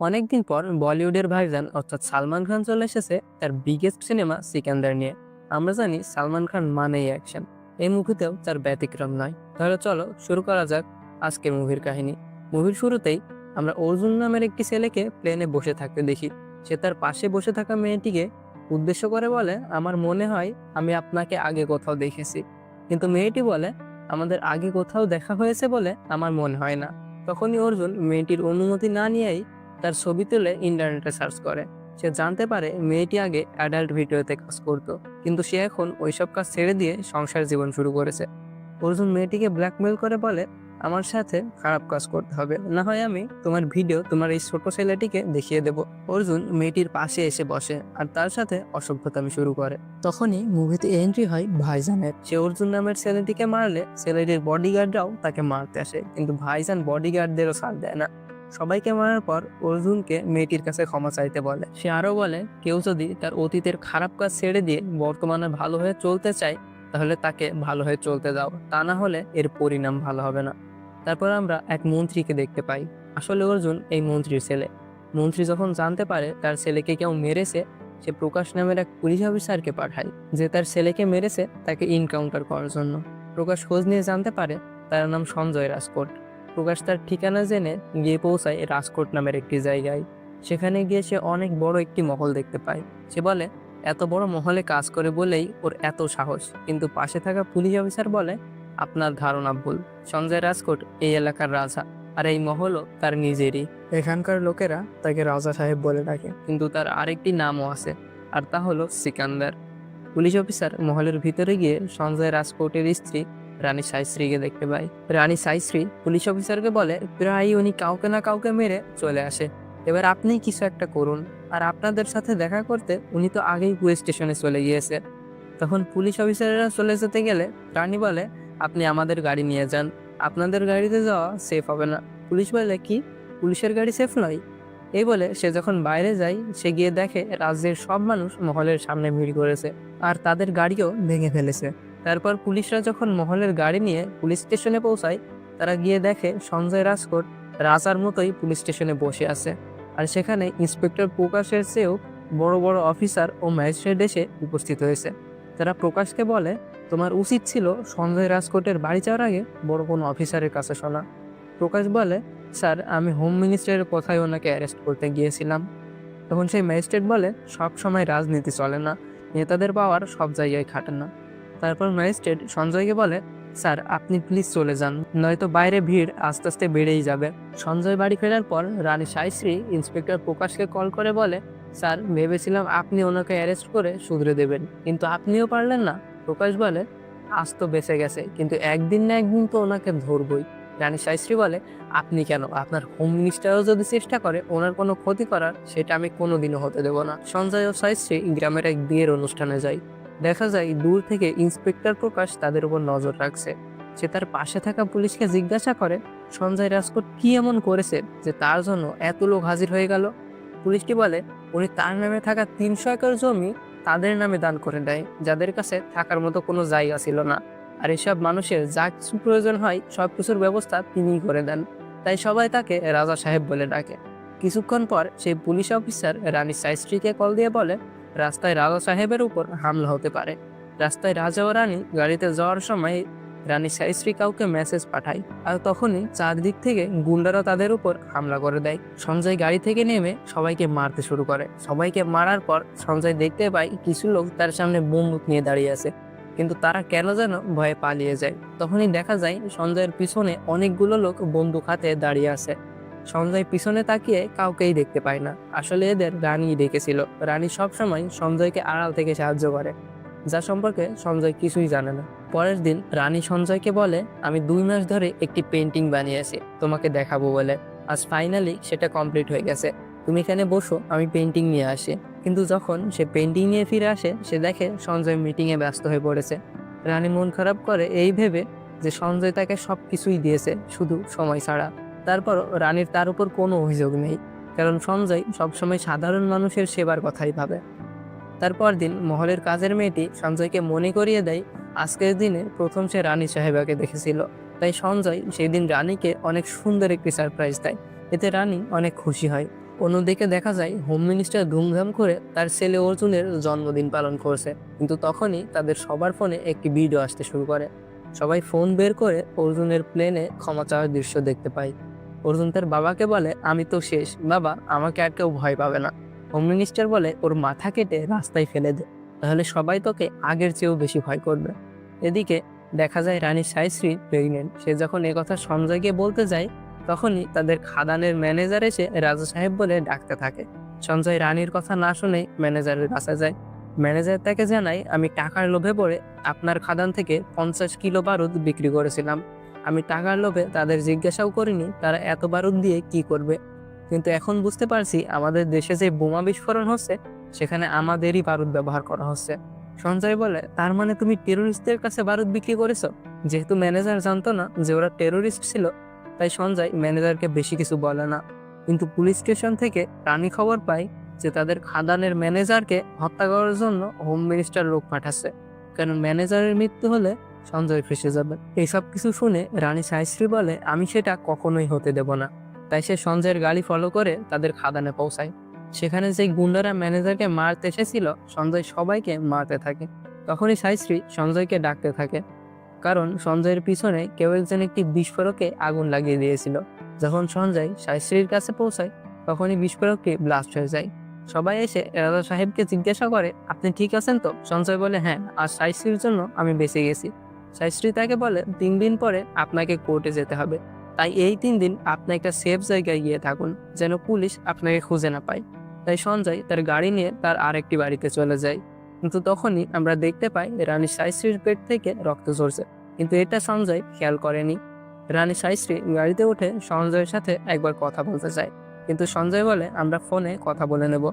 অনেকদিন পর বলিউডের ভাইজান অর্থাৎ সালমান খান চলে এসেছে তার বিগেস্ট সিনেমা সিকান্দার নিয়ে। আমরা জানি সালমান খান মানেই অ্যাকশন এই মুভিতেও তার ব্যতিক্রম নয়। তাহলে চলো শুরু করা যাক আজকের মুভির কাহিনী। মুভির শুরুতেই আমরা অর্জুন নামের একটি ছেলেকে প্লেনে বসে থাকতে দেখি। সে তার পাশে বসে থাকা মেয়েটিকে উদ্দেশ্য করে বলে, আমার মনে হয় আমি আপনাকে আগে কোথাও দেখেছি। কিন্তু মেয়েটি বলে, আমাদের আগে কোথাও দেখা হয়েছে বলে আমার মনে হয় না। তখনই অর্জুন মেয়েটির অনুমতি না নিয়েই তার ছবি তুলে ইন্টারনেটে সার্চ করে। সে জানতে পারে মেয়েটি আগে অ্যাডাল্ট ভিডিওতে কাজ করত, কিন্তু সে এখন ওইসব কাজ ছেড়ে দিয়ে সংসার জীবন শুরু করেছে। অর্জুন মেয়েটিকে ব্ল্যাকমেল করে বলে, আমার সাথে খারাপ কাজ করতে হবে, না হয় আমি তোমার ভিডিও তোমার এই ছোট ছেলেটিকে দেখিয়ে দেব। অর্জুন মেয়েটির পাশে এসে বসে আর তার সাথে অসভ্যতামি শুরু করে। তখনই মুভিতে এন্ট্রি হয় ভাইজানের। সে অর্জুন নামের ছেলেটিকে মারলে ছেলেটির বডিগার্ডরাও তাকে মারতে আসে, কিন্তু ভাইজান বডিগার্ডদেরও সাথ দেয় না। সবাইকে মারার পর অর্জুনকে মেয়েটির কাছে ক্ষমা চাইতে বলে। সে আরও বলে, কেউ যদি তার অতীতের খারাপ কাজ ছেড়ে দিয়ে বর্তমানে ভালো হয়ে চলতে চায়, তাহলে তাকে ভালো হয়ে চলতে দাও। তা না হলে এর পরিণাম ভালো হবে না। তারপর আমরা এক মন্ত্রীকে দেখতে পাই। আসলে অর্জুন এই মন্ত্রীর ছেলে। মন্ত্রী যখন জানতে পারে তার ছেলেকে কেউ মেরেছে, সে প্রকাশ নামের এক পুলিশ অফিসারকে পাঠায়, যে তার ছেলেকে মেরেছে তাকে ইনকাউন্টার করার জন্য। প্রকাশ খোঁজ নিয়ে জানতে পারে তার নাম সঞ্জয় রাজকোট। প্রকাশ তার ঠিকানা জেনে গিয়ে পৌঁছায় রাজকোট নামের একটি জায়গায়। সেখানে গিয়ে সে অনেক বড় একটি মহল দেখতে পায়। সে বলে, এত বড় মহলে কাজ করে বলেই ওর এত সাহস। কিন্তু পাশে থাকা পুলিশ অফিসার বলে, আপনার ধারণা ভুল। সঞ্জয় রাজকোট এই এলাকার রাজা, আর এই মহলও তার নিজেরই। এখানকার লোকেরা তাকে রাজা সাহেব বলে ডাকে। কিন্তু তার আরেকটি নামও আছে, আর তা হলো সিকান্দার। পুলিশ অফিসার মহলের ভিতরে গিয়ে সঞ্জয় রাজকোটের স্ত্রী রানী সাইশ্রীকে দেখতে পায়। রানী সাইশ্রী পুলিশ অফিসারকে বলে প্রায় উনি কাউকে না কাউকে মেরে চলে আসে। এবার আপনি কিছু একটা করুন। আর আপনাদের সাথে দেখা করতে উনি তো আগেই পুলিশ স্টেশনে চলে গিয়েছে। তখন পুলিশ অফিসাররা চলে যেতে গেলে রানী বলে, আপনি আমাদের গাড়ি নিয়ে যান। আপনাদের গাড়িতে যাওয়া সেফ হবে না। পুলিশ বলে, কি? পুলিশের গাড়ি সেফ নয়? এই বলে সে যখন বাইরে যায়, সে গিয়ে দেখে রাজ্যের সব মানুষ মহলের সামনে ভিড় করেছে। আর তাদের গাড়িও ভেঙে ফেলেছে। তারপর পুলিশরা যখন মহলের গাড়ি নিয়ে পুলিশ স্টেশনে পৌঁছায়, তারা গিয়ে দেখে সঞ্জয় রাজকোট রাজার মতোই পুলিশ স্টেশনে বসে আছে। আর সেখানে ইন্সপেক্টর প্রকাশের চেয়েও বড় বড় অফিসার ও ম্যাজিস্ট্রেট এসে উপস্থিত হয়েছে। তারা প্রকাশকে বলে, তোমার উচিত ছিল সঞ্জয় রাজকোটের বাড়ি যাওয়ার আগে বড় কোনো অফিসারের কাছে শোনা। প্রকাশ বলে, স্যার, আমি হোম মিনিস্টারের কথায় ওনাকে অ্যারেস্ট করতে গিয়েছিলাম। তখন সেই ম্যাজিস্ট্রেট বলে, সব সময় রাজনীতি চলে না। নেতাদের পাওয়ার সব জায়গায় খাটে না। তারপর ম্যাজিস্ট্রেট সঞ্জয়কে বলে, স্যার, আপনি প্লিজ চলে যান, নয়তো বাইরে ভিড় আস্তে আস্তে বেড়েই যাবে। সঞ্জয় বাড়ি ফেরার পর রানী সাইশ্রী ইন্সপেক্টর প্রকাশকে কল করে বলে, স্যার, ভেবেছিলাম আপনি ওনাকে অ্যারেস্ট করে শুধরে দেবেন, কিন্তু আপনিও পারলেন না। প্রকাশ বলে, আজ তো বেঁচে গেছে, কিন্তু একদিন না একদিন তো ওনাকে ধরবই। রানী সাইশ্রী বলে, আপনি কেন? আপনার হোম মিনিস্টারও যদি চেষ্টা করে ওনার কোনো ক্ষতি করার, সেটা আমি কোনোদিনও হতে দেব না। সঞ্জয় ও সাইশ্রী গ্রামের এক বিয়ের অনুষ্ঠানে যায়। দেখা যায় দূর থেকে ইন্সপেক্টর প্রকাশ তাদের উপর নজর রাখছে। সে তার পাশে থাকা পুলিশকে জিজ্ঞাসা করে, সঞ্জয় রাজকোট কি এমন করেছে যে তার জন্য এত লোক হাজির হয়ে গেল? পুলিশটি বলে, উনি তার নামে থাকা তিনশো একর জমি তাদের নামে দান করে দেয়, যাদের কাছে থাকার মতো কোনো জায়গা ছিল না। আর এসব মানুষের যা কিছু প্রয়োজন হয় সব কিছুর ব্যবস্থা তিনিই করে দেন। তাই সবাই তাকে রাজা সাহেব বলে ডাকে। কিছুক্ষণ পর সেই পুলিশ অফিসার রানী সাইস্ট্রিকে কল দিয়ে বলে রাস্তায় রাজা সাহেবের উপর হামলা হতে পারে। রাস্তায় রাজা ও রানী গাড়িতে যাওয়ার সময় রানী সাইশ্রী কাউকে মেসেজ পাঠায় আর তখনই চারদিক থেকে গুন্ডারা তাদের উপর হামলা করে দেয়। সঞ্জয় গাড়ি থেকে নেমে সবাইকে মারতে শুরু করে। সবাইকে মারার পর সঞ্জয় দেখতে পায় কিছু লোক তার সামনে বন্দুক নিয়ে দাঁড়িয়ে আছে। কিন্তু তারা কেন যেন ভয়ে পালিয়ে যায়। তখনই দেখা যায় সঞ্জয়ের পিছনে অনেকগুলো লোক বন্দুক হাতে দাঁড়িয়ে আছে। সঞ্জয় পিছনে তাকিয়ে কাউকেই দেখতে পায় না। আসলে এদের রানী ডেকেছিল। রানী সবসময় সঞ্জয়কে আড়াল থেকে সাহায্য করে। যা সম্পর্কে সঞ্জয় কিছুই জানে না। পরের দিন রানী সঞ্জয়কে বলে, আমি দুই মাস ধরে একটি পেন্টিং বানিয়েছি, তোমাকে দেখাবো বলে। আজ ফাইনালি সেটা কমপ্লিট হয়ে গেছে। তুমি এখানে বসো, আমি পেন্টিং নিয়ে আসি। কিন্তু যখন সে পেন্টিং নিয়ে ফিরে আসে, সে দেখে সঞ্জয় মিটিংয়ে ব্যস্ত হয়ে পড়েছে। রানী মন খারাপ করে এই ভেবে যে সঞ্জয় তাকে সব কিছুই দিয়েছে, শুধু সময় ছাড়া। তারপরও রানীর তার উপর কোনো অভিযোগ নেই। কারণ সঞ্জয় সবসময় সাধারণ মানুষের সেবার কথাই ভাবে। তারপর দিন মহলের কাজের মেয়েটি সঞ্জয়কে মনে করিয়ে দেয়, আজকের দিনে প্রথম সে রানী সাহেবাকে দেখেছিল। তাই সঞ্জয় সেই দিন রানীকে অনেক সুন্দর একটি সারপ্রাইজ দেয়। এতে রানী অনেক খুশি হয়। অন্যদিকে দেখা যায় হোম মিনিস্টার ধুমধাম করে তার ছেলে অর্জুনের জন্মদিন পালন করছে। কিন্তু তখনই তাদের সবার ফোনে একটি ভিডিও আসতে শুরু করে। সবাই ফোন বের করে অর্জুনের প্লেনে ক্ষমা চাওয়ার দৃশ্য দেখতে পায়। অর্জুন তার বাবাকে বলে, আমি তো শেষ। বাবা, আমাকে আর কেউ ভয় পাবে না। হোম মিনিস্টার বলে, ওর মাথা কেটে রাস্তায় ফেলে দে। তাহলে সবাই তোকে আগের চেয়েও বেশি ভয় করবে। এদিকে দেখা যায় রানী সাইশ্রী প্রেগনেন্ট সে যখন কথা সঞ্জয়কে বলতে যায়, তখনই তাদের খাদানের ম্যানেজার এসে রাজা সাহেব বলে ডাকতে থাকে। সঞ্জয় রানীর কথা না শুনেই ম্যানেজারের কাছে যায়। ম্যানেজার তাকে জানায়, আমি টাকার লোভে পড়ে আপনার খাদান থেকে পঞ্চাশ কিলো বারুদ বিক্রি করেছিলাম। আমি টাকার লোভে তাদের জিজ্ঞাসাও করিনি তারা এত বারুদ দিয়ে কি করবে। কিন্তু এখন বুঝতে পারছি আমাদের দেশে যে বোমা বিস্ফোরণ হচ্ছে, সেখানে আমাদেরই বারুদ ব্যবহার করা হচ্ছে। সঞ্জয় বলে, তার মানে তুমি টেরোরিস্টদের কাছে বারুদ বিক্রি করেছ? যেহেতু ম্যানেজার জানতো না যে ওরা টেরোরিস্ট ছিল, তাই সঞ্জয় ম্যানেজারকে বেশি কিছু বলে না। কিন্তু পুলিশ স্টেশন থেকে রানী খবর পায় যে তাদের খাদানের ম্যানেজারকে হত্যা করার জন্য হোম মিনিস্টার লোক পাঠাচ্ছে। কারণ ম্যানেজারের মৃত্যু হলে সঞ্জয় ফেসে যাবে। এইসব কিছু শুনে রানী সাইশ্রী বলে, আমি সেটা কখনোই হতে দেব না। তাই সে সঞ্জয়ের গাড়ি ফলো করে তাদের খাদানে পৌঁছায়। সেখানে যে গুন্ডারা ম্যানেজারকে মারতে এসেছিল, সঞ্জয় সবাইকে মারতে থাকে। তখনই সাইশ্রী সঞ্জয়কে ডাকতে থাকে। কারণ সঞ্জয়ের পিছনে কেউ একজন একটি বিস্ফোরকে আগুন লাগিয়ে দিয়েছিল। যখন সঞ্জয় সাইশ্রীর কাছে পৌঁছায়, তখনই বিস্ফোরকটি ব্লাস্ট হয়ে যায়। সবাই এসে রাজা সাহেবকে জিজ্ঞাসা করে, আপনি ঠিক আছেন তো? সঞ্জয় বলে হ্যাঁ আর সাইশ্রীর জন্য আমি বেঁচে গেছি। সাইশ্রী তাকে বলে, তিন দিন পরে আপনাকে কোর্টে যেতে হবে। তাই এই তিন দিন আপনি একটা সেফ জায়গায় গিয়ে থাকুন, যেন পুলিশ আপনাকে খুঁজে না পায়। তাই সঞ্জয় তার গাড়ি নিয়ে তার আরেকটি বাড়িতে চলে যায়। কিন্তু তখনই আমরা দেখতে পাই রানী সাইশ্রীর পেট থেকে রক্ত ঝরছে। কিন্তু এটা সঞ্জয় খেয়াল করেনি। রানী সাইশ্রী গাড়িতে উঠে সঞ্জয়ের সাথে একবার কথা বলতে চায় কিন্তু সঞ্জয় বলে, আমরা ফোনে কথা বলে নেব।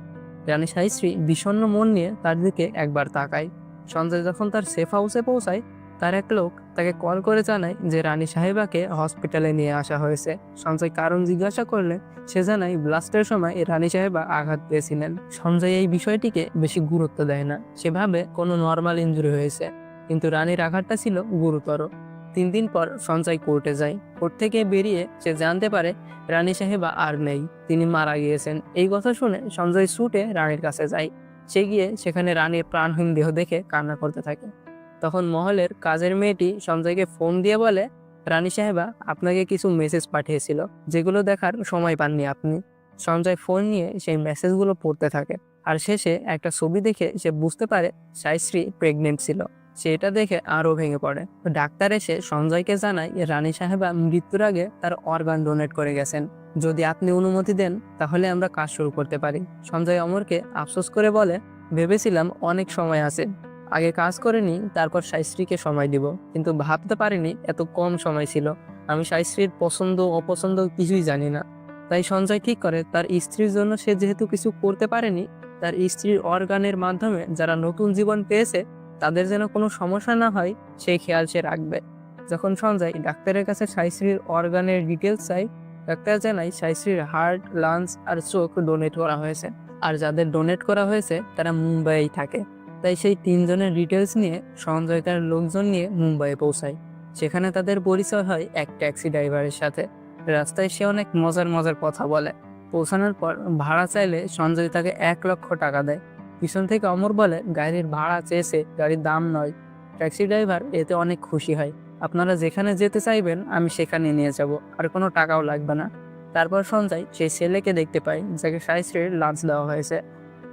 রানী সাইশ্রী বিষণ্ণ মন নিয়ে তার দিকে একবার তাকায়। সঞ্জয় যখন তার সেফ হাউসে পৌঁছায় তার এক লোক তাকে কল করে জানায় যে রানী সাহেবাকে হসপিটালে নিয়ে আসা হয়েছে। সঞ্জয় কারণ জিজ্ঞাসা করলে সে জানায় ব্লাস্টের সময় রানী সাহেবা আঘাত পেয়েছিলেন। সঞ্জয় এই বিষয়টিকে বেশি গুরুত্ব দেয় না। সেভাবে কোনো নর্মাল ইঞ্জুরি হয়েছে। কিন্তু রানীর আঘাতটা ছিল গুরুতর। তিন দিন পর সঞ্জয় কোর্টে যায়। কোর্ট থেকে বেরিয়ে সে জানতে পারে রানী সাহেবা আর নেই। তিনি মারা গিয়েছেন। এই কথা শুনে সঞ্জয় ছুটে রানীর কাছে যায়। সে গিয়ে সেখানে রানীর প্রাণহীন দেহ দেখে কান্না করতে থাকে। তখন মহলের কাজের মেয়েটি সঞ্জয়কে ফোন দিয়ে বলে, রানী সাহেবা, আপনাকে কিছু মেসেজ পাঠিয়েছিল, যেগুলো দেখার সময় পাননি আপনি। সঞ্জয় ফোন নিয়ে সেই মেসেজগুলো পড়তে থাকে। আর শেষে একটা ছবি দেখে সে বুঝতে পারে সাইশ্রী প্রেগনেন্ট ছিল। সে এটা দেখে আরও ভেঙে পড়ে। ডাক্তার এসে সঞ্জয়কে জানায়, রানী সাহেবা, মৃত্যুর আগে তার অর্গান ডোনেট করে গেছেন। যদি আপনি অনুমতি দেন, তাহলে আমরা কাজ শুরু করতে পারি। সঞ্জয় অমরকে আফসোস করে বলে, ভেবেছিলাম অনেক সময় আছে আগে কাজ করে নি তারপর সাইশ্রীকে সময় দিব। কিন্তু ভাবতে পারিনি, এত কম সময় ছিল। আমি সাইশ্রীর পছন্দ, অপছন্দ কিছুই জানি না। তাই সঞ্জয় ঠিক করে, তার স্ত্রীর জন্য সে যেহেতু কিছু করতে পারেনি, তার স্ত্রীর অর্গানের মাধ্যমে যারা নতুন জীবন পেয়েছে, তাদের যেন কোনো সমস্যা না হয়, সেই খেয়াল সে রাখবে। যখন সঞ্জয় ডাক্তারের কাছে সাইশ্রীর অর্গানের ডিটেলস চাই ডাক্তার জানায় সাইশ্রীর হার্ট, লাংস আর চোখ ডোনেট করা হয়েছে। আর যাদের ডোনেট করা হয়েছে, তারা মুম্বাইয়েই থাকে। তাই সেই তিনজনের ডিটেলস নিয়ে সঞ্জয় তার লোকজন নিয়ে মুম্বাইয়ে পৌঁছায়। সেখানে তাদের পরিচয় হয় এক ট্যাক্সি ড্রাইভারের সাথে। রাস্তায় সে অনেক মজার মজার কথা বলে। পৌঁছানোর পর ভাড়া চাইলে সঞ্জয় তাকে এক লক্ষ টাকা দেয়। পিছন থেকে অমর বলে, গাড়ির ভাড়া চেয়েছে গাড়ির দাম নয়। ট্যাক্সি ড্রাইভার এতে অনেক খুশি হয়। আপনারা যেখানে যেতে চাইবেন, আমি সেখানে নিয়ে যাব। আর কোনো টাকাও লাগবে না। তারপর সঞ্জয় সেই ছেলেকে দেখতে পায়, যাকে সাইশ্রীর লাঞ্চ দেওয়া হয়েছে।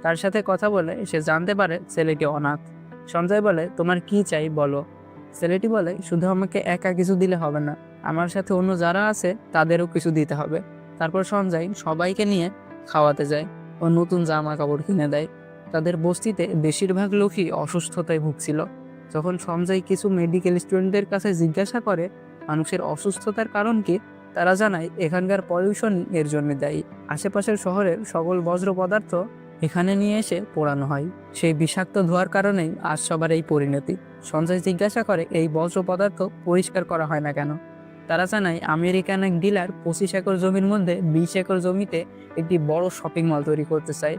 তার সাথে কথা বলে সে জানতে পারে ছেলেটি অনাথ। সঞ্জয় বলে, তোমার কি চাই বলো? ছেলেটি বলে, শুধু আমাকে একা কিছু দিলে হবে না। আমার সাথে অন্য যারা আছে, তাদেরও কিছু দিতে হবে। তারপর সঞ্জয় সবাইকে নিয়ে খাওয়াতে যায় ও নতুন জামা কাপড় কিনে দেয়। তাদের বস্তিতে বেশিরভাগ লোকই অসুস্থতায় ভুগছিল। যখন সঞ্জয় কিছু মেডিকেল স্টুডেন্টদের কাছে জিজ্ঞাসা করে, মানুষের অসুস্থতার কারণ কি, তারা জানায়, এখানকার পলিউশন এর জন্য দায়ী। আশেপাশের শহরের সকল বজ্র পদার্থ এখানে নিয়ে এসে পোড়ানো হয়। সেই বিষাক্ত ধোয়ার কারণেই আজ সবার এই পরিণতি। সঞ্জয় জিজ্ঞাসা করে, এই বজ্র পদার্থ পরিষ্কার করা হয় না কেন? তারা জানায়, আমেরিকান এক ডিলার পঁচিশ একর জমির মধ্যে বিশ একর জমিতে একটি বড় শপিং মল তৈরি করতে চায়।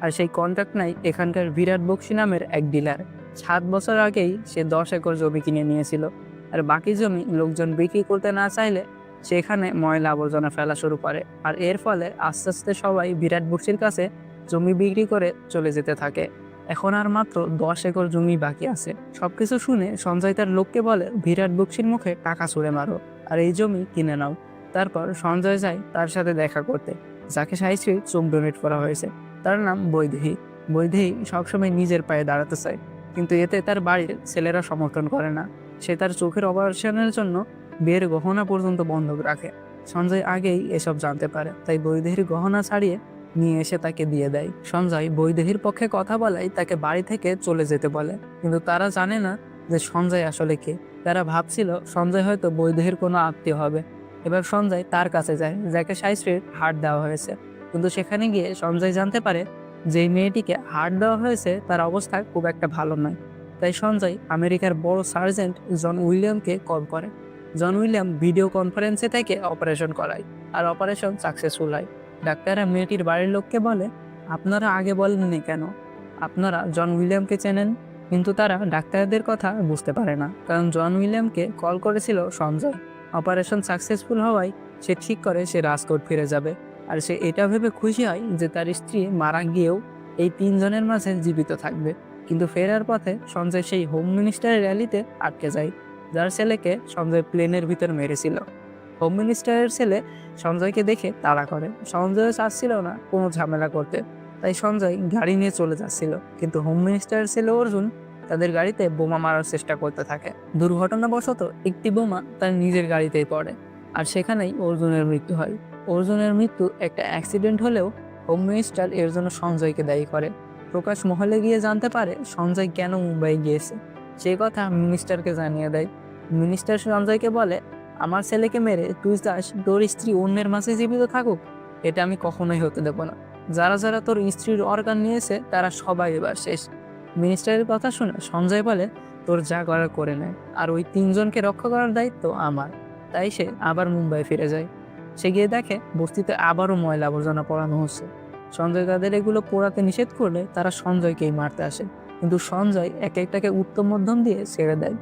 আর সেই কন্ট্রাক্ট নাই এখানকার বিরাট বক্সি নামের এক ডিলার। সাত বছর আগেই সে দশ একর জমি কিনে নিয়েছিল। আর বাকি জমি লোকজন বিক্রি করতে না চাইলে সেখানে ময়লা আবর্জনা ফেলা শুরু করে। আর এর ফলে আস্তে আস্তে সবাই বিরাট বক্সির কাছে জমি বিক্রি করে চলে যেতে থাকে। এখন আর মাত্র দশ একর জমি বাকি আছে। সবকিছু শুনে সঞ্জয় তার লোককে বলে, বিরাট বক্সির মুখে টাকা ছুঁড়ে মারো আর এই জমি কিনে নাও। তারপর সঞ্জয় যায় তার সাথে দেখা করতে। যাকে সাইশ্রীর চোখ ডোনেট করা হয়েছে। তার নাম বৈদেহী। বৈদেহী সবসময় নিজের পায়ে দাঁড়াতে চায়। কিন্তু এতে তার বাড়ির ছেলেরা সমর্থন করে না। সে তার চোখের অপারেশনের জন্য বিয়ের গহনা পর্যন্ত বন্ধক রাখে। সঞ্জয় আগেই এসব জানতে পারে। তাই বৈদেহীর গহনা ছাড়িয়ে নিয়ে এসে তাকে দিয়ে দেয়। সঞ্জয় বৈদেহীর পক্ষে কথা বলাই তাকে বাড়ি থেকে চলে যেতে বলে। কিন্তু তারা জানে না যে সঞ্জয় আসলে কে। তারা ভাবছিল সঞ্জয় হয়তো বৈদেহীর কোনো আত্মীয় হবে। এবার সঞ্জয় তার কাছে যায়, যাকে সাইশ্রীর হাট দেওয়া হয়েছে। কিন্তু সেখানে গিয়ে সঞ্জয় জানতে পারে যে মেয়েটিকে হাট দেওয়া হয়েছে, তার অবস্থা খুব একটা ভালো নয়। তাই সঞ্জয় আমেরিকার বড় সার্জেন্ট জন উইলিয়ামকে কল করে। জন উইলিয়াম ভিডিও কনফারেন্সে থেকে অপারেশন করায়, আর অপারেশন সাকসেসফুল হয়। ডাক্তাররা মেয়েটির বাড়ির লোককে বলে, আপনারা আগে বলেননি কেন? আপনারা জন উইলিয়ামকে চেনেন? কিন্তু তারা ডাক্তারদের কথা বুঝতে পারে না, কারণ জন উইলিয়ামকে কল করেছিল সঞ্জয়। অপারেশন সাকসেসফুল হওয়ায় সে ঠিক করে সে রাজকোট ফিরে যাবে, আর সে এটা ভেবে খুশি হয় যে তার স্ত্রী মারা গিয়েও এই তিনজনের মাঝে জীবিত থাকবে। কিন্তু ফেরার পথে সঞ্জয় সেই হোম মিনিস্টারের র্যালিতে আটকে যায়, যার ছেলেকে সঞ্জয় প্লেনের ভিতর মেরেছিল। হোম মিনিস্টারের ছেলে সঞ্জয়কে দেখে তাড়া করে। সঞ্জয় চাচ্ছিল না কোনো ঝামেলা করতে। তাই সঞ্জয় গাড়ি নিয়ে চলে যাচ্ছিল। কিন্তু হোম মিনিস্টারের ছেলে অর্জুন তাদের গাড়িতে বোমা মারার চেষ্টা করতে থাকে। দুর্ঘটনাবশত একটি বোমা তার নিজের গাড়িতেই পড়ে আর সেখানেই অর্জুনের মৃত্যু হয়। অর্জুনের মৃত্যু একটা অ্যাক্সিডেন্ট হলেও হোম মিনিস্টার এর জন্য সঞ্জয়কে দায়ী করে। প্রকাশ মহলে গিয়ে জানতে পারে সঞ্জয় কেন মুম্বাই গিয়েছে। সেই কথা মিনিস্টারকে জানিয়ে দেয়। মিনিস্টার সঞ্জয়কে বলে আমার ছেলেকে মেরে তুই চাস তোর স্ত্রী অন্যের মাঝে জীবিত থাকুক, এটা আমি কখনোই হতে দেবো না। যারা যারা তোর স্ত্রীর অর্গান নিয়েছে, তারা সবাই এবার শেষ। মিনিস্টারের কথা শুনে সঞ্জয় বলে, তোর যা করার করে নেয় আর ওই তিনজনকে রক্ষা করার দায়িত্ব আমার। তাই সে আবার মুম্বাই ফিরে যায়। সে গিয়ে দেখে, বস্তিতে আবারও ময়লা আবর্জনা পড়ানো হচ্ছে। সঞ্জয় তাদের এগুলো পোড়াতে নিষেধ করলে তারা সঞ্জয়কেই মারতে আসে। কিন্তু সঞ্জয় এক একটাকে উত্তম মধ্যম দিয়ে ছেড়ে দেয়।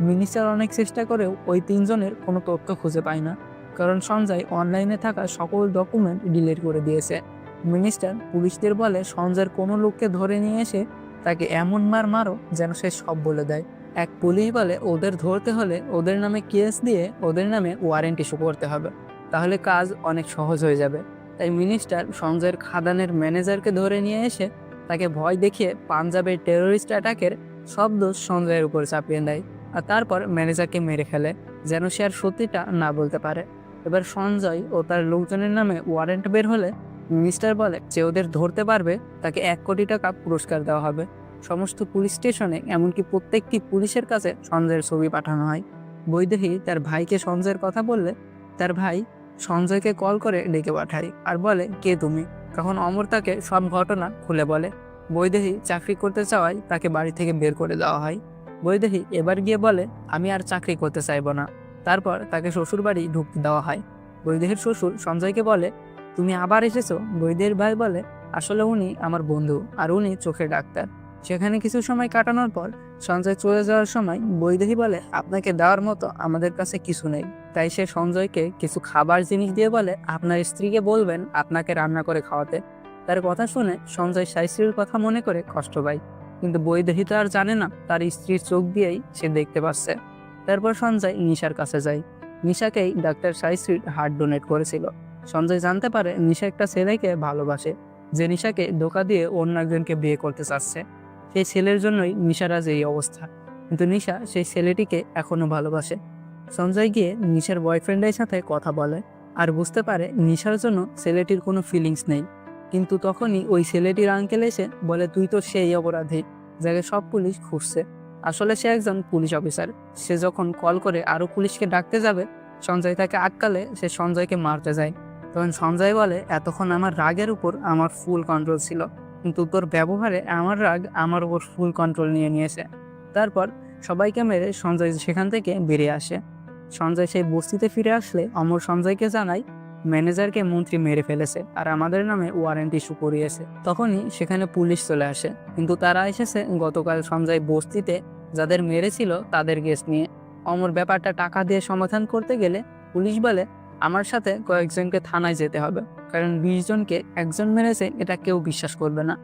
মিনিস্টার অনেক চেষ্টা করেও ওই তিনজনের কোনো তথ্য খুঁজে পায় না। কারণ সঞ্জয় অনলাইনে থাকা সকল ডকুমেন্ট ডিলিট করে দিয়েছে। মিনিস্টার পুলিশদের বলে সঞ্জয়ের কোনো লোককে ধরে নিয়ে এসে তাকে এমন মার মারো যেন সে সব বলে দেয়। এক পুলিশ বলে, ওদের ধরতে হলে ওদের নামে কেস দিয়ে ওদের নামে ওয়ারেন্ট ইস্যু করতে হবে। তাহলে কাজ অনেক সহজ হয়ে যাবে। তাই মিনিস্টার সঞ্জয়ের খাদানের ম্যানেজারকে ধরে নিয়ে এসে তাকে ভয় দেখিয়ে পাঞ্জাবের টেরোরিস্ট অ্যাটাকের সব দোষ সঞ্জয়ের উপর চাপিয়ে দেয়। আর তারপর ম্যানেজারকে মেরে ফেলে, যেন সে আর সত্যিটা না বলতে পারে। এবার সঞ্জয় ও তার লোকজনের নামে ওয়ারেন্ট বের হলে মিনিস্টার বলে যে ওদের ধরতে পারবে, তাকে এক কোটি টাকা পুরস্কার দেওয়া হবে। সমস্ত পুলিশ স্টেশনে, এমনকি প্রত্যেকটি পুলিশের কাছে সঞ্জয়ের ছবি পাঠানো হয়। বৈদেহী তার ভাইকে সঞ্জয়ের কথা বললে, তার ভাই সঞ্জয়কে কল করে ডেকে পাঠায় আর বলে, কে তুমি? তখন অমর তাকে সব ঘটনা খুলে বলে। বৈদেহী চাকরি করতে চাওয়ায় তাকে বাড়ি থেকে বের করে দেওয়া হয়। বৈদেহী এবার গিয়ে বলে, আমি আর চাকরি করতে চাইব না। তারপর তাকে শ্বশুর বাড়ি ঢুকতে দেওয়া হয়। বৈদেহীর শ্বশুর সঞ্জয়কে বলে, তুমি আবার এসেছ? বৈদেহীর ভাই বলে, আসলে উনি আমার বন্ধু আর উনি চোখের ডাক্তার। সেখানে কিছু সময় কাটানোর পর সঞ্জয় চলে যাওয়ার সময় বৈদেহী বলে, আপনাকে দেওয়ার মতো আমাদের কাছে কিছু নেই। তাই সে সঞ্জয়কে কিছু খাবার জিনিস দিয়ে বলে, আপনার স্ত্রীকে বলবেন আপনাকে রান্না করে খাওয়াতে। তার কথা শুনে সঞ্জয় শাইশ্রীর কথা মনে করে কষ্ট পায়। কিন্তু বৈদেহী তো আর জানে না, তার স্ত্রীর চোখ দিয়েই সে দেখতে পাচ্ছে তারপর সঞ্জয় নিশার কাছে যায়। নিশাকেই ডাক্তার শাইশ্রীর হার্ট ডোনেট করেছিল। সঞ্জয় জানতে পারে নিশা একটা ছেলেকে ভালোবাসে, যে নিশাকে ধোকা দিয়ে অন্য একজনকে বিয়ে করতে চাচ্ছে। সেই ছেলের জন্যই নিশার আজ এই অবস্থা। কিন্তু নিশা সেই ছেলেটিকে এখনও ভালোবাসে। সঞ্জয় গিয়ে নিশার বয়ফ্রেন্ডের সাথে কথা বলে, আর বুঝতে পারে নিশার জন্য ছেলেটির কোনো ফিলিংস নেই। কিন্তু তখনই ওই ছেলেটির আঙ্কেল এসে বলে, তুই তো সেই অপরাধী যাকে সব পুলিশ খুঁজছে। আসলে সে একজন পুলিশ অফিসার। সে যখন কল করে আরও পুলিশকে ডাকতে যাবে, সঞ্জয় তাকে আটকালে সে সঞ্জয়কে মারতে যায়। তখন সঞ্জয় বলে, এতক্ষণ আমার রাগের উপর আমার ফুল কন্ট্রোল ছিল, কিন্তু তোর ব্যবহারে আমার রাগ আমার উপর ফুল কন্ট্রোল নিয়ে নিয়েছে। তারপর সবাইকে মেরে সঞ্জয় সেখান থেকে বেরিয়ে আসে। সঞ্জয় সেই বস্তিতে ফিরে আসলে অমর সঞ্জয়কে জানায় ম্যানেজারকে মন্ত্রী মেরে ফেলেছে আর আমাদের নামে ওয়ারেন্ট ইস্যু করিয়েছে। তখনই সেখানে পুলিশ চলে আসে। কিন্তু তারা এসেছে গতকাল সঞ্জয় বস্তিতে। যাদের মেরেছিল তাদের গেস্ট নিয়ে। অমর ব্যাপারটা টাকা দিয়ে সমাধান করতে গেলে পুলিশ বলে, আমার সাথে কয়েকজনকে থানায় যেতে হবে। কারণ বিশ জনকে একজন মেরেছে, এটা কেউ বিশ্বাস করবে না।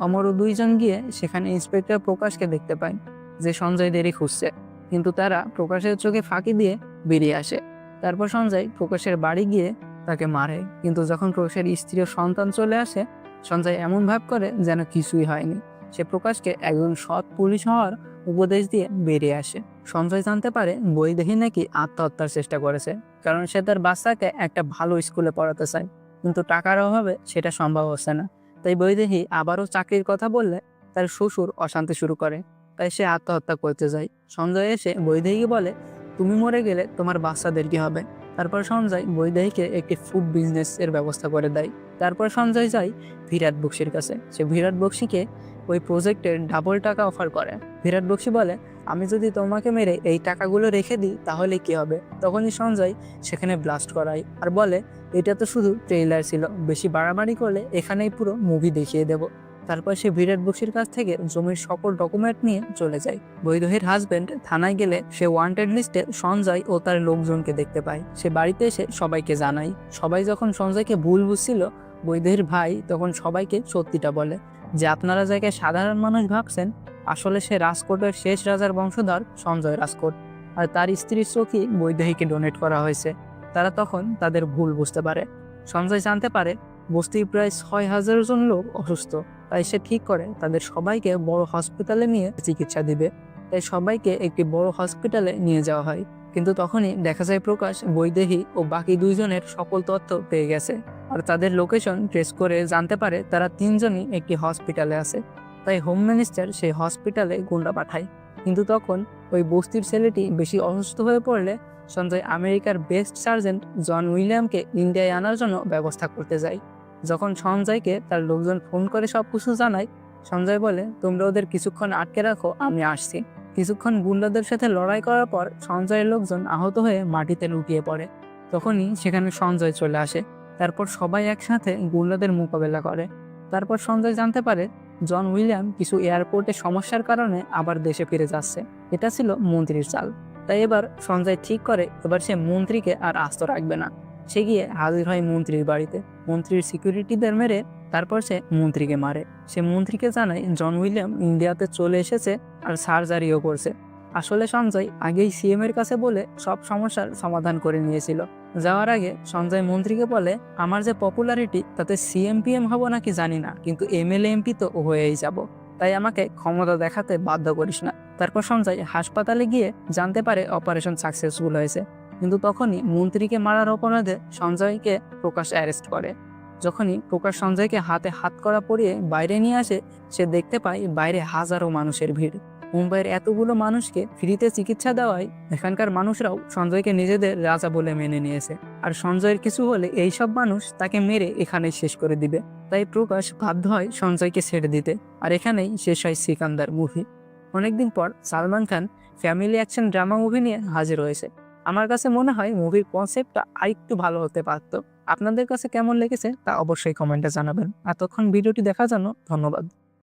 অমর ও দুইজন গিয়ে সেখানে ইন্সপেক্টর প্রকাশকে দেখতে পায়, যে সঞ্জয় দেরি খুঁজছে। কিন্তু তারা প্রকাশের চোখে ফাঁকি দিয়ে বেরিয়ে আসে। তারপর সঞ্জয় প্রকাশের বাড়ি গিয়ে তাকে মারে। কিন্তু যখন প্রকাশের স্ত্রী ও সন্তান চলে আসে, সঞ্জয় এমন ভাব করে যেন কিছুই হয়নি। সে প্রকাশকে একজন সৎ পুলিশ হওয়ার উপদেশ দিয়ে বেরিয়ে আসে। সঞ্জয় জানতে পারে বৈদেহী নাকি আত্মহত্যার চেষ্টা করেছে, কারণ সে তার বাচ্চাকে একটা ভালো স্কুলে পড়াতে চায়। কিন্তু টাকার অভাবে সেটা সম্ভব হচ্ছে না। তাই বৈদেহী আবারও চাকরির কথা বললে তার শ্বশুর অশান্তি শুরু করে, তাই সে আত্মহত্যা করতে যায়। সঞ্জয় এসে বৈদেহীকে বলে তুমি মরে গেলে তোমার বাচ্চাদের কি হবে? তারপর সঞ্জয় বৈদাহীকে একটি ফুড বিজনেস এর ব্যবস্থা করে দেয়। তারপর সঞ্জয় যায় বিরাট বক্সির কাছে। সে বিরাট বক্সিকে ওই প্রজেক্টের ডাবল টাকা অফার করে। বিরাট বক্সি বলে, আমি যদি তোমাকে মেরে এই টাকাগুলো রেখে দিই, তাহলে কি হবে? তখনই সঞ্জয় সেখানে ব্লাস্ট করায় আর বলে, এটা তো শুধু ট্রেইলার ছিল। বেশি বাড়াবাড়ি করলে এখানেই পুরো মুভি দেখিয়ে দেব। তারপর সে বিরাট বক্সির কাছ থেকে জমির সকল ডকুমেন্ট নিয়ে চলে যায়। বৈদহের হাজবেন্ড থানায় গেলে সে ওয়ান্টেড লিস্টে সঞ্জয় ও তার লোকজনকে দেখতে পায়। সে বাড়িতে এসে সবাইকে জানায়। সবাই যখন সঞ্জয়কে ভুল বুঝছিল বৈদেহের ভাই তখন সবাইকে সত্যিটা বলে যে, আপনারা যাকে সাধারণ মানুষ ভাবছেন, আসলে সে রাজকোটের শেষ রাজার বংশধর সঞ্জয় রাজকোট। আর তার স্ত্রীর চোখই বৈদেহীকে ডোনেট করা হয়েছে। তারা তখন তাদের ভুল বুঝতে পারে। সঞ্জয় জানতে পারে, বস্তির প্রায় ছয় হাজার জন লোক অসুস্থ। তাই সে ঠিক করে। তাদের সবাইকে বড় হসপিটালে নিয়ে চিকিৎসা দিবে। তাই সবাইকে একটি বড় হসপিটালে নিয়ে যাওয়া হয়। কিন্তু তখনই দেখা যায় প্রকাশ বৈদেহী ও বাকি দুইজনের সকল তথ্য পেয়ে গেছে। আর তাদের লোকেশন ট্রেস করে জানতে পারে তারা তিনজনই একটি হসপিটালে আছে। তাই হোম মিনিস্টার সেই হসপিটালে গুন্ডা পাঠায়। কিন্তু তখন ওই বস্তির ছেলেটি বেশি অসুস্থ হয়ে পড়লে সঞ্জয় আমেরিকার বেস্ট সার্জেন্ট জন উইলিয়ামকে ইন্ডিয়ায় আনার জন্য ব্যবস্থা করতে যায়। যখন সঞ্জয়কে তার লোকজন ফোন করে সব কিছু জানায়, সঞ্জয় বলে, তোমরা ওদের কিছুক্ষণ আটকে রাখো, আমি আসছি। কিছুক্ষণ গুন্ডাদের সাথে লড়াই করার পর সঞ্জয়ের লোকজন আহত হয়ে মাটিতে লুকিয়ে পড়ে। তখনই সেখানে সঞ্জয় চলে আসে। তারপর সবাই একসাথে গুন্ডাদের মোকাবেলা করে। তারপর সঞ্জয় জানতে পারে, জন উইলিয়াম কিছু এয়ারপোর্টে সমস্যার কারণে আবার দেশে ফিরে যাচ্ছে। এটা ছিল মন্ত্রীর চাল। তাই এবার সঞ্জয় ঠিক করে, এবার সে মন্ত্রীকে আর আস্ত রাখবে না। সে গিয়ে হাজির হয় মন্ত্রীর বাড়িতে। মন্ত্রীর সিকিউরিটিদের মেরে তারপর সে মন্ত্রীকে মারে। সে মন্ত্রীকে জানায়, জন উইলিয়াম ইন্ডিয়াতে চলে এসেছে আর সার্জারিও করছে। আসলে সঞ্জয় আগেই সিএম এর কাছে বলে সব সমস্যার সমাধান করে নিয়েছিল। যাওয়ার আগে সঞ্জয় মন্ত্রীকে বলে, আমার যে পপুলারিটি তাতে সিএম পিএম হব নাকি জানি না, কিন্তু এমএলএ এমপি তো হয়েই যাব। তাই আমাকে ক্ষমতা দেখাতে বাধ্য করিস না। তারপর সঞ্জয় হাসপাতালে গিয়ে জানতে পারে অপারেশন সাকসেসফুল হয়েছে। কিন্তু তখনই মন্ত্রীকে মারার অপরাধে সঞ্জয়কে প্রকাশ অ্যারেস্ট করে। যখনই প্রকাশ সঞ্জয়কে হাতে হাত করা পরিয়ে বাইরে নিয়ে আসে, সে দেখতে পায় বাইরে হাজারো মানুষের ভিড়। মুম্বাইয়ের এতগুলো মানুষকে ফ্রিতে চিকিৎসা দেওয়ায় এখানকার মানুষরাও সঞ্জয়কে নিজেদের রাজা বলে মেনে নিয়েছে। আর সঞ্জয়ের কিছু হলে এইসব মানুষ তাকে মেরে এখানেই শেষ করে দিবে। তাই প্রকাশ বাধ্য হয় সঞ্জয়কে ছেড়ে দিতে। আর এখানেই শেষ হয় সিকান্দার মুভি। অনেকদিন পর Salman Khan family action drama movie নিয়ে হাজির হয়েছে। আমার কাছে মনে হয় মুভির কনসেপ্টটা আরেকটু ভালো হতে পারতো। আপনাদের কাছে কেমন লেগেছে তা অবশ্যই কমেন্টে জানাবেন। এতক্ষণ ভিডিওটি দেখার জন্য ধন্যবাদ।